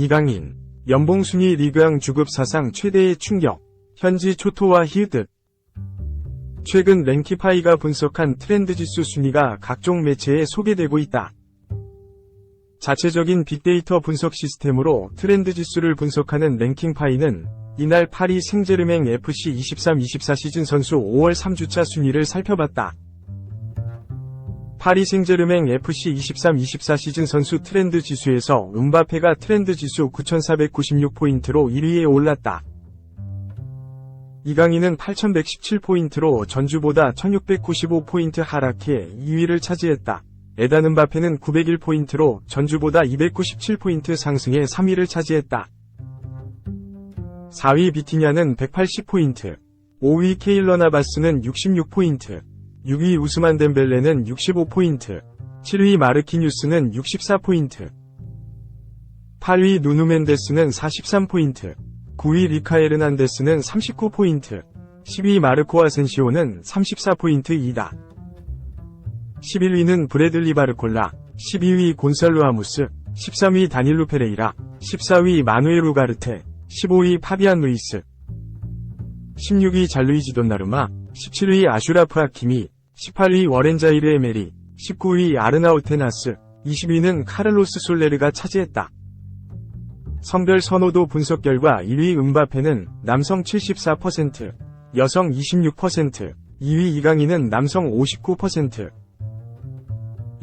이강인, 연봉순위 리그왕 주급 사상 최대의 충격, 현지 초토와 히읗. 최근 랭키파이가 분석한 트렌드 지수 순위가 각종 매체에 소개되고 있다. 자체적인 빅데이터 분석 시스템으로 트렌드 지수를 분석하는 랭킹파이는 이날 파리 생제르맹 FC 23-24 시즌 선수 5월 3주차 순위를 살펴봤다. 파리 생제르맹 FC 23-24 시즌 선수 트렌드 지수에서 음바페가 트렌드 지수 9,496포인트로 1위에 올랐다. 이강인은 8,117포인트로 전주보다 1,695포인트 하락해 2위를 차지했다. 에단 음바페는 901포인트로 전주보다 297포인트 상승해 3위를 차지했다. 4위 비티냐는 180포인트, 5위 케일러 나바스는 66포인트, 6위 우스만 덴벨레는 65포인트, 7위 마르키뉴스는 64포인트, 8위 누누 멘데스는 43포인트, 9위 리카 에르난데스는 39포인트, 10위 마르코 아센시오는 34포인트이다. 11위는 브래들리 바르콜라, 12위 곤살로 아무스, 13위 다닐루 페레이라, 14위 마누엘 우가르테, 15위 파비안 루이스, 16위 잘루이지 돈나루마, 17위 아슈라프 하키미, 18위 워렌자이르 에메리, 19위 아르나우테나스, 20위는 카를로스 솔레르가 차지했다. 성별 선호도 분석 결과 1위 음바페는 남성 74%, 여성 26%, 2위 이강인은 남성 59%,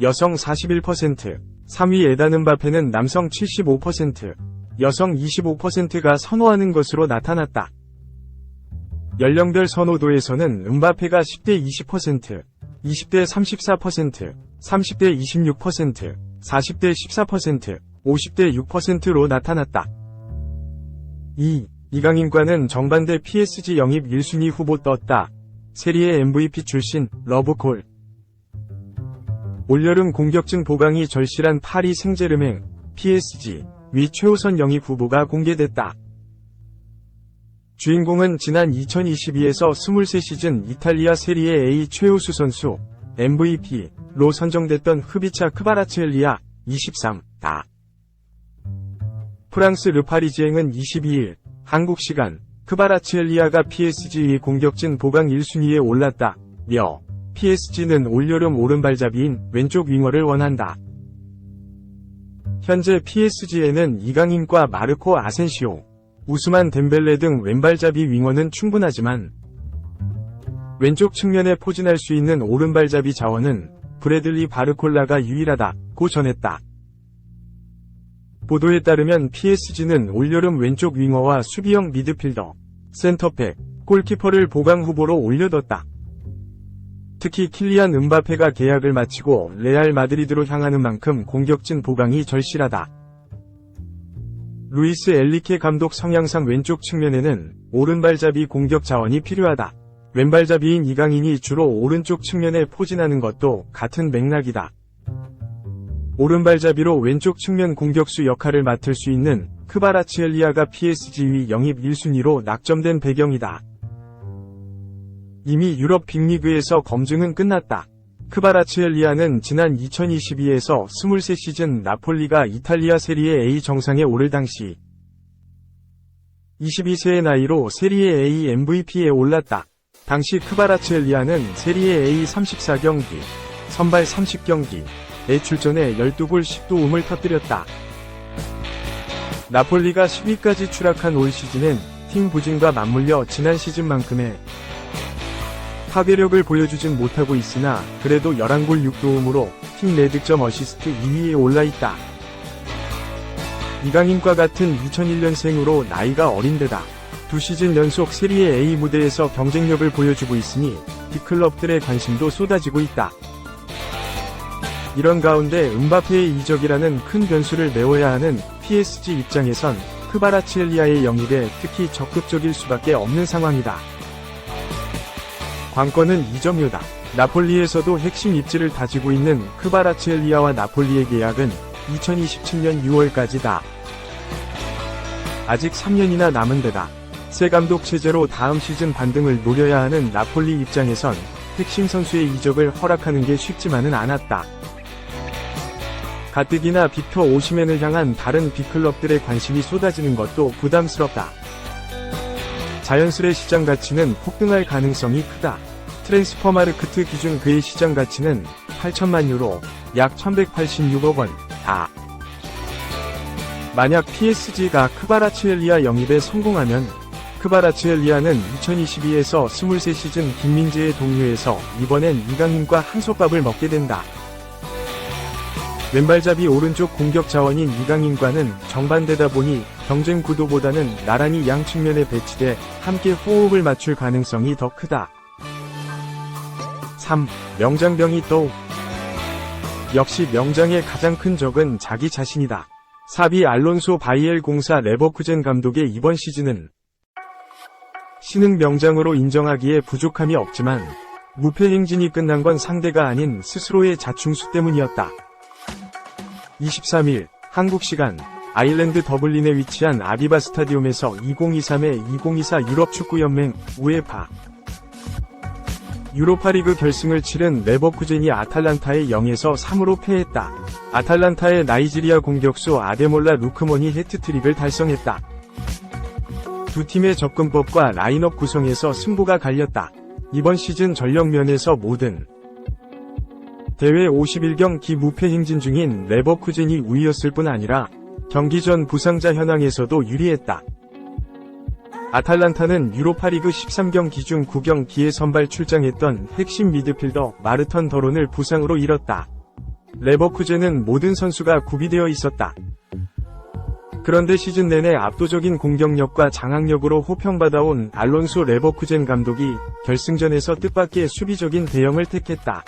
여성 41%, 3위 에단 음바페는 남성 75%, 여성 25%가 선호하는 것으로 나타났다. 연령별 선호도에서는 음바페가 10대 20%, 20대 34%, 30대 26%, 40대 14%, 50대 6%로 나타났다. 2. 이강인과는 정반대 PSG 영입 1순위 후보 떴다. 세리에 MVP 출신 러브콜. 올여름 공격증 보강이 절실한 파리 생제르맹 PSG 위 최우선 영입 후보가 공개됐다. 주인공은 지난 2022에서 23시즌 이탈리아 세리에 A 최우수 선수 MVP로 선정됐던 흡이차 크바라츠엘리아 23다. 프랑스 르파리지앵은 22일 한국 시간 크바라츠엘리아가 PSG 공격진 보강 1순위에 올랐다. 며 PSG는 올여름 오른발잡이인 왼쪽 윙어를 원한다. 현재 PSG에는 이강인과 마르코 아센시오, 우스만 덴벨레 등 왼발잡이 윙어는 충분하지만 왼쪽 측면에 포진할 수 있는 오른발잡이 자원은 브래들리 바르콜라가 유일하다고 전했다. 보도에 따르면 PSG는 올여름 왼쪽 윙어와 수비형 미드필더, 센터백, 골키퍼를 보강 후보로 올려뒀다. 특히 킬리안 음바페가 계약을 마치고 레알 마드리드로 향하는 만큼 공격진 보강이 절실하다. 루이스 엘리케 감독 성향상 왼쪽 측면에는 오른발잡이 공격 자원이 필요하다. 왼발잡이인 이강인이 주로 오른쪽 측면에 포진하는 것도 같은 맥락이다. 오른발잡이로 왼쪽 측면 공격수 역할을 맡을 수 있는 크바라치엘리아가 PSG 영입 1순위로 낙점된 배경이다. 이미 유럽 빅리그에서 검증은 끝났다. 크바라치엘리아는 지난 2022에서 23시즌 나폴리가 이탈리아 세리에 A 정상에 오를 당시 22세의 나이로 세리에 A MVP에 올랐다. 당시 크바라치엘리아는 세리에 A 34경기, 선발 30경기에 출전해 12골 10도움을 터뜨렸다. 나폴리가 10위까지 추락한 올 시즌엔 팀 부진과 맞물려 지난 시즌만큼의 파괴력을 보여주진 못하고 있으나 그래도 11골 6도움으로 팀 내득점 어시스트 2위에 올라있다. 이강인과 같은 2001년생으로 나이가 어린데다 두 시즌 연속 세리에 A 무대에서 경쟁력을 보여주고 있으니 빅클럽들의 관심도 쏟아지고 있다. 이런 가운데 음바페의 이적이라는 큰 변수를 메워야 하는 PSG 입장에선 크바라치엘리아의 영입에 특히 적극적일 수밖에 없는 상황이다. 관건은 이점유다. 나폴리에서도 핵심 입지를 다지고 있는 크바라치엘리아와 나폴리의 계약은 2027년 6월까지다. 아직 3년이나 남은 데다 새 감독 체제로 다음 시즌 반등을 노려야 하는 나폴리 입장에선 핵심 선수의 이적을 허락하는 게 쉽지만은 않았다. 가뜩이나 빅터 오시맨을 향한 다른 빅클럽들의 관심이 쏟아지는 것도 부담스럽다. 자연스레 시장 가치는 폭등할 가능성이 크다. 트랜스퍼마르크트 기준 그의 시장 가치는 8천만 유로, 약 1186억 원, 다. 만약 PSG가 크바라츠엘리아 영입에 성공하면 크바라츠엘리아는 2022에서 23시즌 김민재의 동료에서 이번엔 이강인과 한솥밥을 먹게 된다. 왼발잡이 오른쪽 공격 자원인 이강인과는 정반대다 보니 경쟁 구도보다는 나란히 양 측면에 배치돼 함께 호흡을 맞출 가능성이 더 크다. 3. 명장병이 또 역시 명장의 가장 큰 적은 자기 자신이다. 사비 알론소 바이엘 공사 레버쿠젠 감독의 이번 시즌은 신흥 명장으로 인정하기에 부족함이 없지만 무패 행진이 끝난 건 상대가 아닌 스스로의 자충수 때문이었다. 23일 한국 시간 아일랜드 더블린에 위치한 아비바 스타디움에서 2023의2024 유럽 축구 연맹 우에파 유로파리그 결승을 치른 레버쿠젠이 아탈란타에 0에서 3으로 패했다. 아탈란타의 나이지리아 공격수 아데몰라 루크먼이 해트트릭을 달성했다. 두 팀의 접근법과 라인업 구성에서 승부가 갈렸다. 이번 시즌 전력 면에서 모든 대회 51경기 무패 행진 중인 레버쿠젠이 우위였을 뿐 아니라 경기 전 부상자 현황에서도 유리했다. 아탈란타는 유로파리그 13경기 중 9경기에 선발 출장했던 핵심 미드필더 마르턴 더론을 부상으로 잃었다. 레버쿠젠은 모든 선수가 구비되어 있었다. 그런데 시즌 내내 압도적인 공격력과 장악력으로 호평받아온 알론소 레버쿠젠 감독이 결승전에서 뜻밖의 수비적인 대형을 택했다.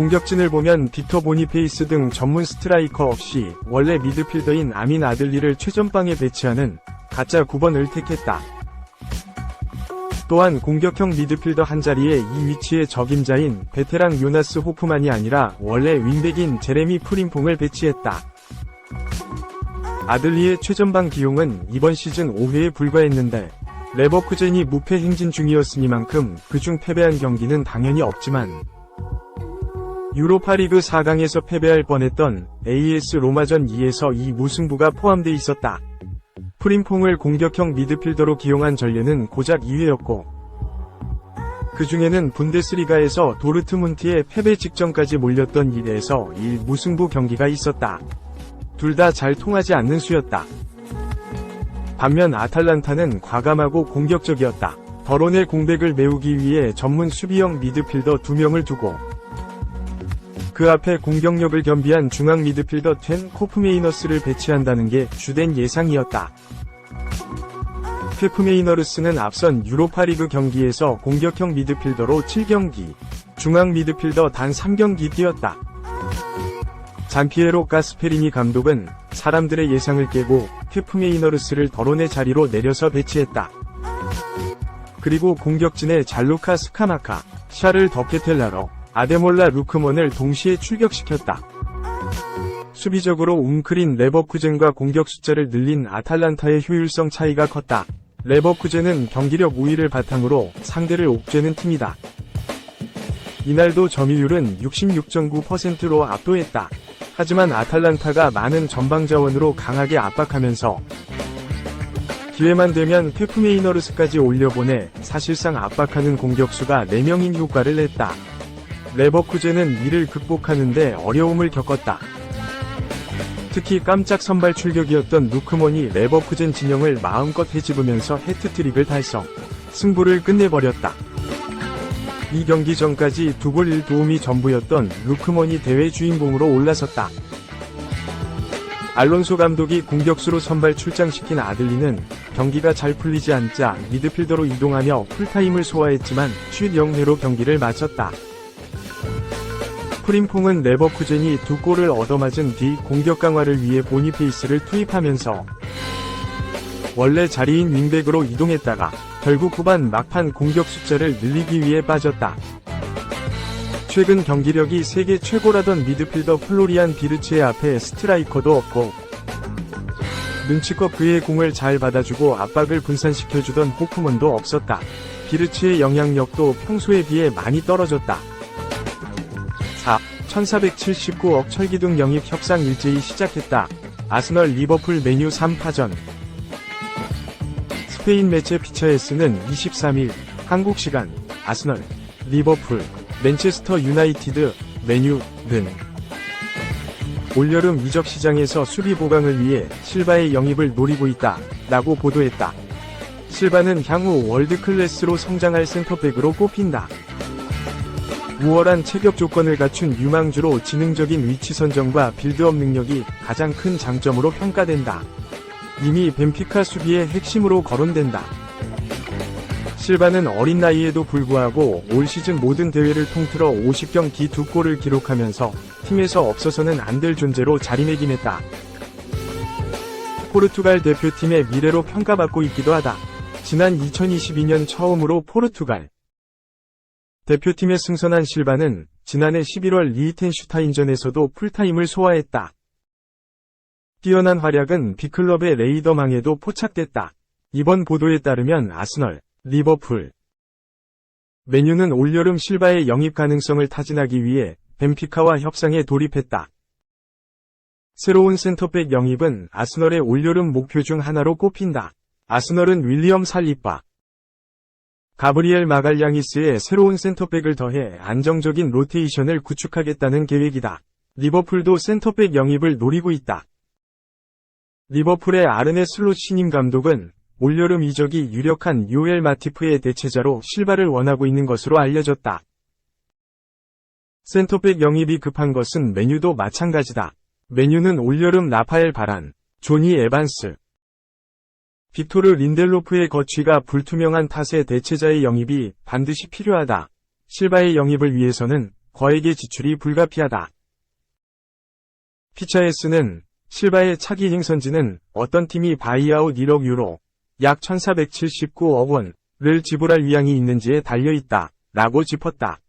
공격진을 보면 빅터 보니페이스 등 전문 스트라이커 없이 원래 미드필더인 아민 아들리를 최전방에 배치하는 가짜 9번을 택했다. 또한 공격형 미드필더 한 자리에 이 위치의 적임자인 베테랑 요나스 호프만이 아니라 원래 윙백인 제레미 프림퐁을 배치했다. 아들리의 최전방 기용은 이번 시즌 5회에 불과했는데 레버쿠젠이 무패 행진 중이었으니만큼 그중 패배한 경기는 당연히 없지만 유로파리그 4강에서 패배할 뻔했던 AS 로마전 2에서 이 무승부가 포함돼 있었다. 프림퐁을 공격형 미드필더로 기용한 전례는 고작 2회였고 그 중에는 분데스리가에서 도르트문트의 패배 직전까지 몰렸던 1에서 1 무승부 경기가 있었다. 둘 다 잘 통하지 않는 수였다. 반면 아탈란타는 과감하고 공격적이었다. 더론의 공백을 메우기 위해 전문 수비형 미드필더 2명을 두고 그 앞에 공격력을 겸비한 중앙 미드필더 텐 코프메이너스를 배치한다는 게 주된 예상이었다. 페프메이너르스는 앞선 유로파리그 경기에서 공격형 미드필더로 7경기, 중앙 미드필더 단 3경기 뛰었다. 잔피에로 가스페리니 감독은 사람들의 예상을 깨고 페프메이너르스를 더론의 자리로 내려서 배치했다. 그리고 공격진의 잘루카 스카마카, 샤를 더케텔라로 아데몰라 루크먼을 동시에 출격시켰다. 수비적으로 웅크린 레버쿠젠과 공격 숫자를 늘린 아탈란타의 효율성 차이가 컸다. 레버쿠젠은 경기력 우위를 바탕으로 상대를 옥죄는 팀이다. 이날도 점유율은 66.9%로 압도했다. 하지만 아탈란타가 많은 전방 자원으로 강하게 압박하면서 기회만 되면 페프메이너르스까지 올려보내 사실상 압박하는 공격수가 4명인 효과를 냈다. 레버쿠젠은 이를 극복하는데 어려움을 겪었다. 특히 깜짝 선발 출격이었던 루크먼이 레버쿠젠 진영을 마음껏 해집으면서 해트트릭을 달성, 승부를 끝내버렸다. 이 경기 전까지 두 골 1도움이 전부였던 루크먼이 대회 주인공으로 올라섰다. 알론소 감독이 공격수로 선발 출장시킨 아들리는 경기가 잘 풀리지 않자 미드필더로 이동하며 풀타임을 소화했지만 슛 0회로 경기를 마쳤다. 프림퐁은 레버쿠젠이 두 골을 얻어맞은 뒤 공격 강화를 위해 보니페이스를 투입하면서 원래 자리인 윙백으로 이동했다가 결국 후반 막판 공격 숫자를 늘리기 위해 빠졌다. 최근 경기력이 세계 최고라던 미드필더 플로리안 비르츠의 앞에 스트라이커도 없고 눈치껏 그의 공을 잘 받아주고 압박을 분산시켜주던 호프먼도 없었다. 비르츠의 영향력도 평소에 비해 많이 떨어졌다. 4. 1479억 철기둥 영입 협상 일제히 시작했다. 아스널 리버풀 메뉴 3파전 스페인 매체 피처에스는 23일 한국 시간 아스널, 리버풀, 맨체스터 유나이티드, 메뉴 등 올여름 이적 시장에서 수비 보강을 위해 실바의 영입을 노리고 있다. 라고 보도했다. 실바는 향후 월드 클래스로 성장할 센터백으로 꼽힌다. 우월한 체격 조건을 갖춘 유망주로 지능적인 위치 선정과 빌드업 능력이 가장 큰 장점으로 평가된다. 이미 벤피카 수비의 핵심으로 거론된다. 실바는 어린 나이에도 불구하고 올 시즌 모든 대회를 통틀어 50경기 2골을 기록하면서 팀에서 없어서는 안 될 존재로 자리매김했다. 포르투갈 대표팀의 미래로 평가받고 있기도 하다. 지난 2022년 처음으로 포르투갈 대표팀에 승선한 실바는 지난해 11월 리히텐슈타인전에서도 풀타임을 소화했다. 뛰어난 활약은 B클럽의 레이더망에도 포착됐다. 이번 보도에 따르면 아스널, 리버풀, 메뉴는 올여름 실바의 영입 가능성을 타진하기 위해 벤피카와 협상에 돌입했다. 새로운 센터백 영입은 아스널의 올여름 목표 중 하나로 꼽힌다. 아스널은 윌리엄 살리바, 가브리엘 마갈량이스의 새로운 센터백을 더해 안정적인 로테이션을 구축하겠다는 계획이다. 리버풀도 센터백 영입을 노리고 있다. 리버풀의 아르네 슬롯 신임 감독은 올여름 이적이 유력한 요엘 마티프의 대체자로 실바를 원하고 있는 것으로 알려졌다. 센터백 영입이 급한 것은 메뉴도 마찬가지다. 메뉴는 올여름 라파엘 바란, 조니 에반스, 빅토르 린델로프의 거취가 불투명한 탓에 대체자의 영입이 반드시 필요하다. 실바의 영입을 위해서는 거액의 지출이 불가피하다. 피차에스는 실바의 차기 행선지는 어떤 팀이 바이아웃 1억 유로, 약 1479억 원을 지불할 위향이 있는지에 달려있다. 라고 짚었다.